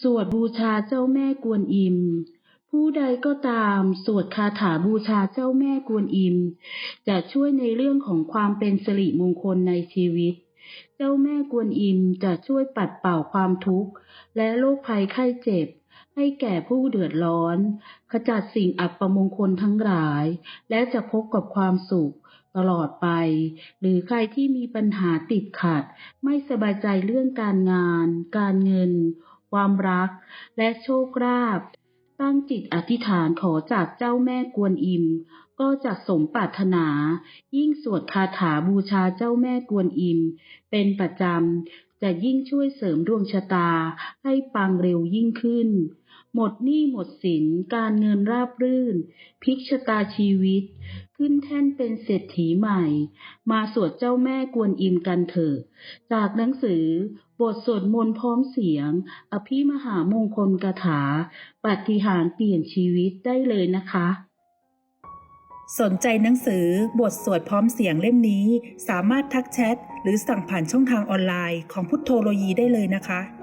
สวดบูชาเจ้าแม่กวนอิม ผู้ใดก็ตามสวดคาถาบูชาเจ้าแม่กวนอิม จะช่วยในเรื่องของความเป็นสิริมงคลในชีวิต เจ้าแม่กวนอิมจะช่วยปัดเป่าความทุกข์และโรคภัยไข้เจ็บ ให้แก่ผู้เดือดร้อน ขจัดสิ่งอัปมงคลทั้งหลาย และจะพบกับความสุข ตลอดไป หรือใครที่มีปัญหาติดขัด ไม่สบายใจเรื่องการงาน การเงิน ความรัก และโชคลาภตั้งจิตอธิษฐานขอจากเจ้าแม่กวนอิม ก็จะสมปรารถนา ยิ่งสวดคาถาบูชาเจ้าแม่กวนอิม เป็นประจำจะยิ่งช่วยเสริมดวงชะตาให้ปังเร็วยิ่งขึ้น หมดหนี้หมดสิน การเงินราบรื่น พลิกชะตาชีวิต ขึ้นแท่นเป็นเศรษฐีใหม่ มาสวดเจ้าแม่กวนอิมกันเถอะ จากหนังสือบทสวดมนต์พร้อมเสียง อภิมหามงคลกถาปฏิหารเปลี่ยนชีวิตได้เลยนะคะ สนใจหนังสือบทสวดพร้อมเสียงเล่มนี้ สามารถทักแชท หรือสั่งผ่านช่องทางออนไลน์ของพุทโธโลยีได้เลยนะคะ